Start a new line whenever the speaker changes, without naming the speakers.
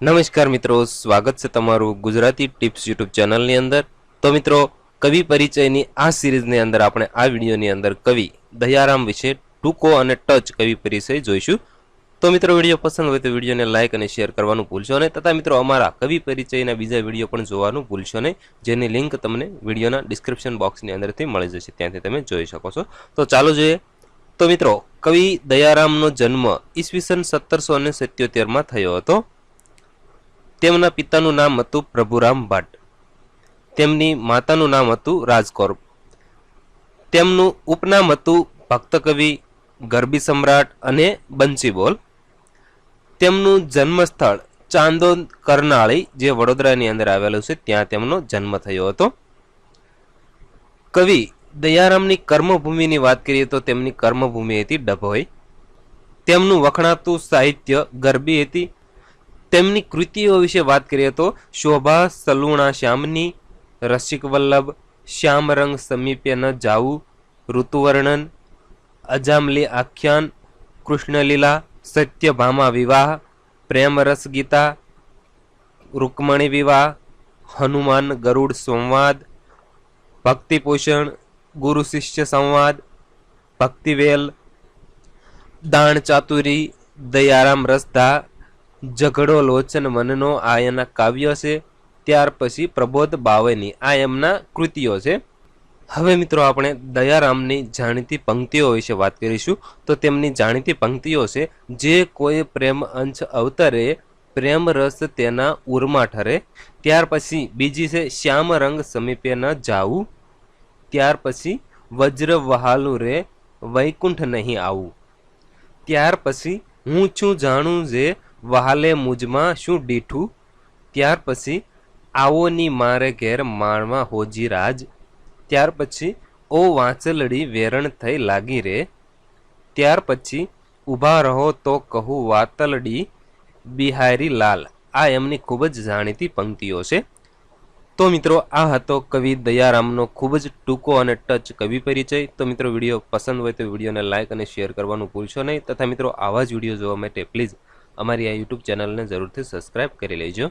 નમસ્કાર મિત્રો, સ્વાગત છે તમારું ગુજરાતી ટિપ્સ યુટ્યુબ ચેનલની અંદર. તો મિત્રો, કવિ પરિચયની આ સિરીઝની અંદર આપણે આ વિડીયોની અંદર કવિ દયારામ વિશે ટૂંકો અને ટચ કવિ પરિચય જોઈશું. તો મિત્રો, વીડિયો પસંદ હોય તો વિડીયોને લાઇક અને શેર કરવાનું ભૂલશો નહીં. તથા મિત્રો, અમારા કવિ પરિચયના બીજા વીડિયો પણ જોવાનું ભૂલશો નહીં. જેની લિંક તમને વિડીયોના ડિસ્ક્રિપ્શન બોક્સની અંદરથી મળી જશે. ત્યાંથી તમે જોઈ શકો છો. તો ચાલો જોઈએ. તો મિત્રો, કવિ દયારામનો જન્મ ઈસવીસન સત્તરસો અને સિત્યોતેરમાં થયો હતો. તેમના પિતાનું નામ હતું પ્રભુરામ ભટ્ટ તેમની માતાનું નામ હતું રાજકોર. તેમનું ઉપનામ હતું ભક્તકવિ ગરબી સમ્રાટ અને બંસીબોલ તેમનું જન્મસ્થળ ચાંદોદ કરનાળી, જે વડોદરાની અંદર આવેલું છે, ત્યાં તેમનો જન્મ થયો હતો. કવિ દયારામની કર્મભૂમિની વાત કરીએ તો તેમની કર્મભૂમિ હતી ડભોઈ. તેમનું વખણાતું સાહિત્ય ગરબી હતી. તેમની કૃતિઓ વિશે વાત કરીએ તો શોભા, સલુણા, શ્યામની, રસિક વલ્લભ શ્યામ રંગ સમીપે ન જાવું ઋતુવર્ણન, અજામલી આખ્યાન, કૃષ્ણલીલા સત્યભામા વિવાહ પ્રેમ રસ ગીતા, રૂકમણી વિવાહ, હનુમાન ગરુડ સંવાદ, ભક્તિપોષણ, ગુરુ શિષ્ય સંવાદ, ભક્તિવેલ, દાણ ચાતુરી, દયારામ રસધા ઝઘડો, લોચન, મનનો આ એના કાવ્ય છે. ત્યાર પછી પ્રબોધ બાવની આ એમના કૃતિઓ છે. હવે મિત્રો આપણે દયારામની જાણીતી પંક્તિઓ વિશે વાત કરીશું. તો તેમની જાણીતી પંક્તિઓ છે, જે કોઈ પ્રેમ અંશ અવતરે, પ્રેમ રસ તેના ઉરમાં ઠરે. ત્યાર પછી બીજી છે, શ્યામ રંગ સમીપે ન જાવું ત્યાર પછી, વજ્ર વહાલું રે, વૈકુંઠ નહીં આવું. ત્યાર પછી, હું છું જાણું જે વહાલે મુજમાં શું ડીઠું? ત્યાર પછી આવોની મારે ઘેર માળમાં હોજી રાજ. ત્યાર પછી ઓ વાંચલડી વેરણ થઈ લાગી રે. ત્યાર પછી ઊભા રહો તો કહું વાતલડી બિહારી લાલ, આ એમની ખૂબ જ જાણીતી પંક્તિઓ છે. તો મિત્રો, આ હતો કવિ દયારામનો ખૂબ જ ટૂંકો અને ટચ કવિ પરિચય. તો મિત્રો, વીડિયો પસંદ હોય તો વિડીયોને લાઇક અને શેર કરવાનું ભૂલશો નહીં. તથા મિત્રો, આવા જ વીડિયો જોવા માટે પ્લીઝ અમારી આ યુટ્યુબ ચેનલને જરૂરથી સબસ્ક્રાઈબ કરી લેજો.